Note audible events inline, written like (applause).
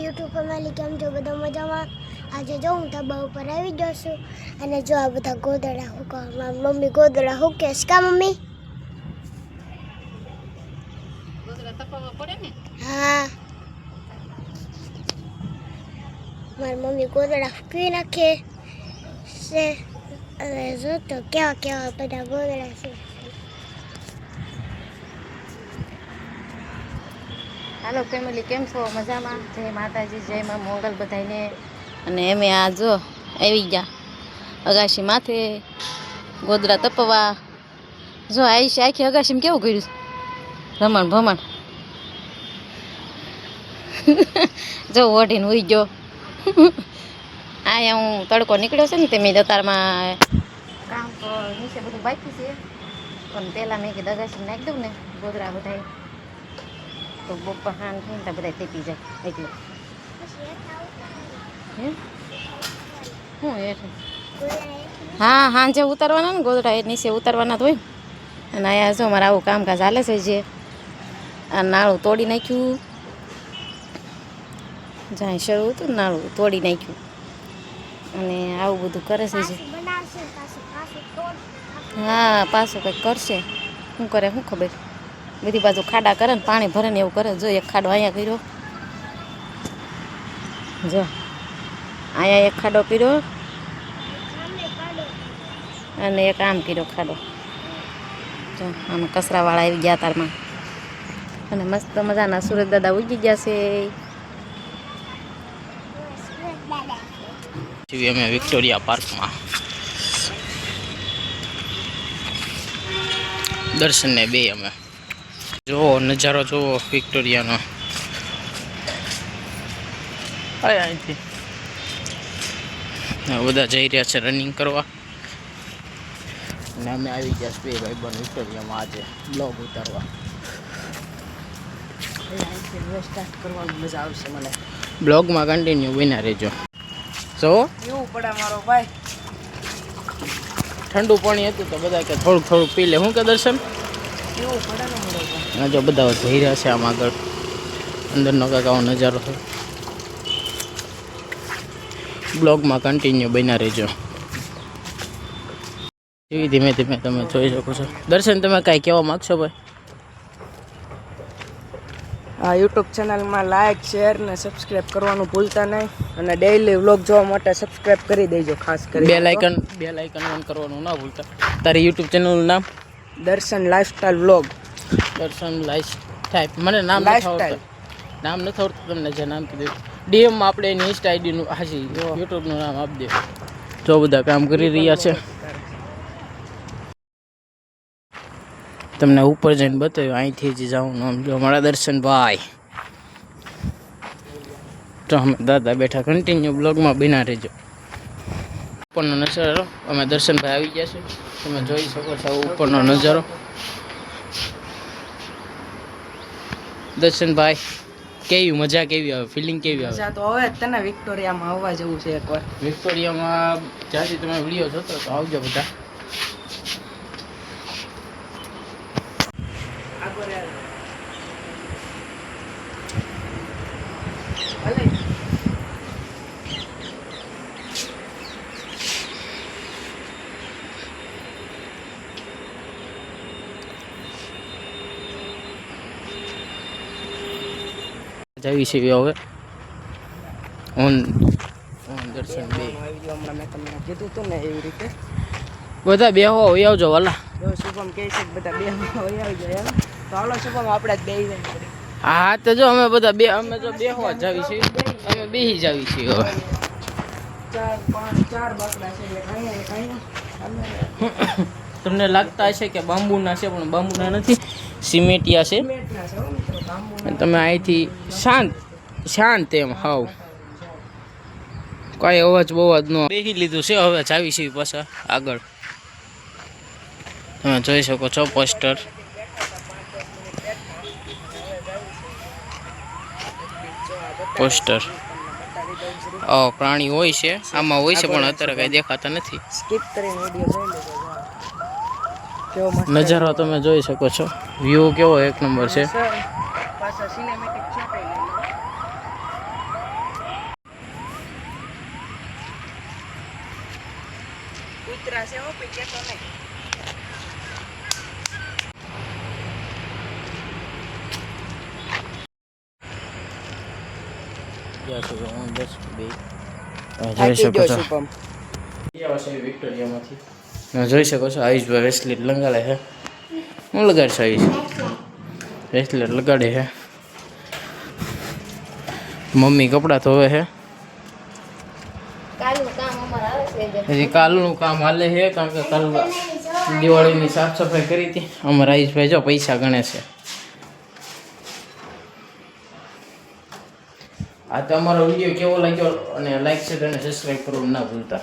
YouTube family કેમ છો? બધા મજામાં? આજે જો હું તબા ઉપર આવી ગયો છું અને જો આ બધા ગોદડા હુકા મમ્મી ગોદડા હુકે છે કા મમ્મી? હા. મારી મમ્મી ગોદડા ફૂકી નાખે છે. અને જો તો કેવા કેવા બધા ગોદડા છે. હાલો ફેમિલી કેમ છો? મજામાં? જય માતાજી જય માં મોગલ બધાને અને એમે આ જો આવી ગયા અગાશી માથે ગોદરા તપવા. જો આઈશ આખી અગાશીમાં કેવું કર્યું? રમણ ભમણ. (laughs) જો ઓઢીને ઉઈ ગયો. અહીંયા હું તડકો નીકળ્યો છે ને તે મેં દતારમાં કામ તો નીચે બધું બાકી છે. પણ પહેલાં મેં કીધું અગાશી નાખી દઉં ને ગોદરા બધાય. તો બપોર હાન થઈને તો બધા તેપી જાય એટલે શું હેઠ હા હાંજે ઉતારવાના ને ગોદડા, એ નીચે ઉતારવાના તો હોય. ને. અને અહીંયા જો મારે આવું કામકાજ હાલે છે જે. આ નાળું તોડી નાખ્યું. જ્યાં શરૂ હતું નાળું તોડી નાખ્યું. અને આવું બધું કરે છે જે. હા, પાછું કંઈક કરશે. શું કરે, શું ખબર? બધી બાજુ ખાડા કરે ને, પાણી ભરે ને એવું કરે. જો એક ખાડો અહીંયા કર્યો. જો. અહીંયા એક ખાડો કર્યો. અને એક આમ કર્યો ખાડો. જો, આમ કચરાવાળા આવી ગયા તારમાં. અને મસ્ત મજાના સુરત દાદા ઉગી ગયા છે. અમે વિક્ટોરિયા પાર્કમાં દર્શનને બે અમે. જુઓ નજારો જુઓ વિક્ટોરિયાનો. આય અહીંથી. બધા જઈ રહ્યા છે રનિંગ કરવા. અને અમે આવી ગયા છીએ ભાઈ બન વિક્ટોરિયામાં આજે બ્લોગ ઉતારવા. સ્ટાર્ટ કરવાનું મજા આવશે મને. બ્લોગમાં કન્ટિન્યુ બન્યા રહેજો. જો એવું પડે મારો ભાઈ. ઠંડુ પાણી હતું તો બધા કે થોડુંક થોડુંક પી લે. શું કે દર્શન? એવું પડે ને મારો ભાઈ આ જો બધા જઈ રહ્યા છે આમ આગળ. અંદરનો કાંઈક નજારો છે. બ્લોગમાં કન્ટિન્યુ બન્યા રહેજો. એવી ધીમે ધીમે તમે જોઈ શકો છો. દર્શન તમે કાંઈ કહેવા માગશો ભાઈ? આ યુટ્યુબ ચેનલમાં લાઇક શેર ને સબસ્ક્રાઇબ કરવાનું ભૂલતા નહીં. અને ડેઈલી વ્લોગ જોવા માટે સબસ્ક્રાઇબ કરી દેજો ખાસ કરી બે લાઇકન બે લાઇકન ઓન કરવાનું ના ભૂલતા. તારી યુટ્યુબ ચેનલનું નામ? દર્શન લાઈફસ્ટાઈલ વ્લોગ દર્શન લાઈફ મને નામ Lifestyle. નામ નથી આવડતું તમને જે નામ કીધું. ડીએમ આપણે એની ઇન્સ્ટા આઈડીનું હાજી યુટ્યુબનું નામ આપી દે. જો બધા કામ કરી રહ્યા છે. તમને ઉપર જઈને બતાવ્યું અહીંથી જ જવાનું આમ જો મારા દર્શનભાઈ તો અમે દાદા બેઠા કન્ટિન્યુ બ્લોગમાં બિના રહેજો. ઉપરનો નજારો. અમે દર્શનભાઈ આવી ગયા છે તમે જોઈ શકો છો ઉપરનો નજારો. દર્શનભાઈ કેવી મજા કેવી આવે ફિલિંગ કેવી આવે? તો હવે તને વિક્ટોરિયામાં આવવા જેવું છે એકવાર. વિક્ટોરિયામાં જ્યાંથી તમે વીડિયો જોતો તો આવજો બધા. જવી છે હવે. ઓન ઓન દર્શન બે. હમણાં મેં તમને કીધું હતું ને એવી રીતે. બધા બેહો હોય આવજો વાલા. શુભમ કહે છે કે બધા બે હોય આવી જાય એમ. તો હાલો શુભમ આપણે જ બે હા તો જો અમે બધા બે અમે જો બેહવા જ જાવી છીએ અમે બેહી જાવી છીએ હવે. ચાર પાંચ ચાર બાકડા છે તમને લાગતા હશે કે બાંબુના છે પણ બાંબુના નથી. સિમેટિયા છે. તમે અહીંથી શાંત શાંત એમ હાવ. કાંઈ અવાજ બવાજ ન બેસી લીધું છે હવે જાવી છે પાછા આગળ. તમે જોઈ શકો છો પોસ્ટર. પોસ્ટર. પ્રાણી હોય છે આમાં હોય છે પણ અત્યારે કઈ દેખાતા નથી. સ્કીપ કરીને વીડિયો જોઈ લેજો. નજારો તમે જોઈ શકો છો. વ્યૂ કેવો એક નંબર છે. જોઈ શકો છો વિક્ટોરિયામાંથી? જોઈ શકો છો આયુષભાઈ વેસ્ટલેટ લગાડે છે. હું લગાડશે આયુષ? વેસ્ટલેટ લગાડે છે. મમ્મી કપડાં ધોવે છે. હજી કાલનું કામ હાલે છે કારણ કે કાલ દિવાળીની સાફ સફાઈ કરી હતી. અમારા આયુષભાઈ જો પૈસા ગણે છે. આ તો અમારો વીડિયો કેવો લાગ્યો અને લાઈક શેર અને સબસ્ક્રાઈબ કરવું ના ભૂલતા.